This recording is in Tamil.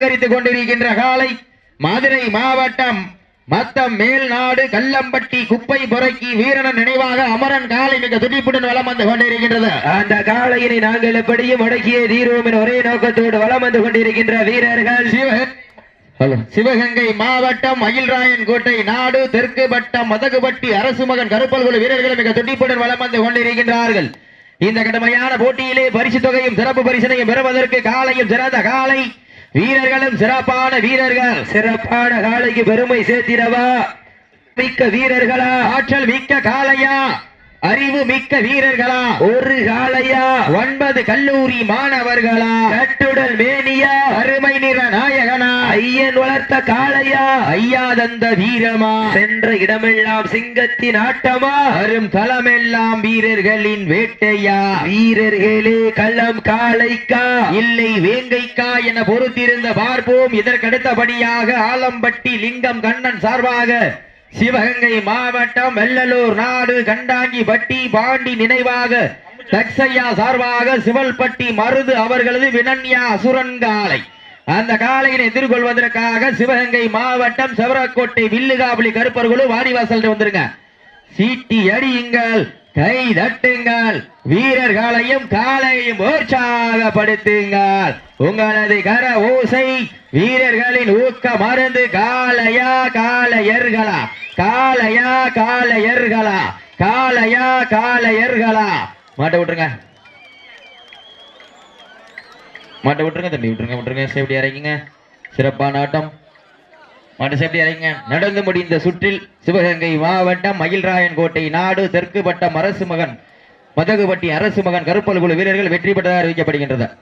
அலங்கரித்துக் கொண்டிருக்கின்ற காலை மதுரை மாவட்டம் மத்தம் மேல்நாடு கல்லம்பட்டி குப்பை புறக்கி வீரனன் நினைவாக அமரன் காலை மிக துடிப்புடன் வலம் வந்து கொண்டிருக்கின்றது. அந்த காளையினை நாங்கள் எப்படியும் அடக்கியே தீர்வோம் என ஒரே நோக்கத்தோடு வலம் வந்து கொண்டிருக்கின்ற வீரர்கள். சிவ- சிவகங்கை மாவட்டம் மயில்ராயன் கோட்டை நாடு தெற்கு வட்டம் மதகுபட்டி அரசு மகன் கருப்பல்குழு வீரர்கள் மிக துடிப்புடன் வலம் வந்து கொண்டிருக்கின்றார்கள். இந்த கடுமையான போட்டியிலே பரிசு தொகையும் சிறப்பு பரிசனையும் பெறுவதற்கு காலையும் சிறந்த காலை வீரர்களும் சிறப்பான வீரர்கள். சிறப்பான காளைக்கு பெருமை சேர்த்திடவா? மிக்க வீரர்களா? ஆற்றல் மிக்க காளையா? அறிவு மிக்க வீரர்களா? ஒரு காளையா? ஒன்பது கல்லூரி மாணவர்களா? கட்டுடல் மேனியா? அருமை நிற நாயகனா? ஐயன் வளர்த்த காளையா? ஐயா தந்த வீரமா? சென்ற இடமெல்லாம் சிங்கத்தின் ஆட்டமா? வரும் களமெல்லாம் வீரர்களின் வேட்டையா? வீரர்களே களம் காளைக்கா? இல்லை வேங்கைக்கா என பொறுத்திருந்த பார்ப்போம். இதற்கடுத்தபடியாக ஆலம்பட்டி லிங்கம் கண்ணன் சார்பாக சிவகங்கை மாவட்டம் வெள்ளலூர் நாடு கண்டாங்கி பட்டி பாண்டி நினைவாக தக்ஷையா சார்பாக சிவல்பட்டி மருது அவர்களது வினன்யா அசுரன்காலை அந்த காலையினை எதிர்கொள்வதற்காக சிவகங்கை மாவட்டம் செவரக்கோட்டை வில்லுகாபுலி கருப்பர்களும் வாடிவாசல் வந்துருங்க. சீட்டி அடியுங்கள். கை தட்டுங்கள் வீரர்களையும் காலையும் உற்சாகப்படுத்துங்கள். உங்களது கர ஓசை வீரர்களின் ஊக்க மருந்து காலையா காளையர்களா? காலையா காலையர்களா காலையா காளையர்களா? மாட்ட விட்டுருங்க. மாட்ட விட்டுருங்க தம்பி விட்டுருங்க விட்டுருங்க. சேஃப்டி இறங்கிங்க. சிறப்பான ஆட்டம். மாட்டு சேஃப்டி நடந்து முடிந்த சுற்றில் சிவகங்கை மாவட்டம் மயில்ராயன் கோட்டை நாடு தெற்கு வட்டம் அரசு மகன் மதகுபட்டி அரசு மகன் கருப்பல் குழு வீரர்கள் வெற்றி பெற்றதாக அறிவிக்கப்படுகின்றனர்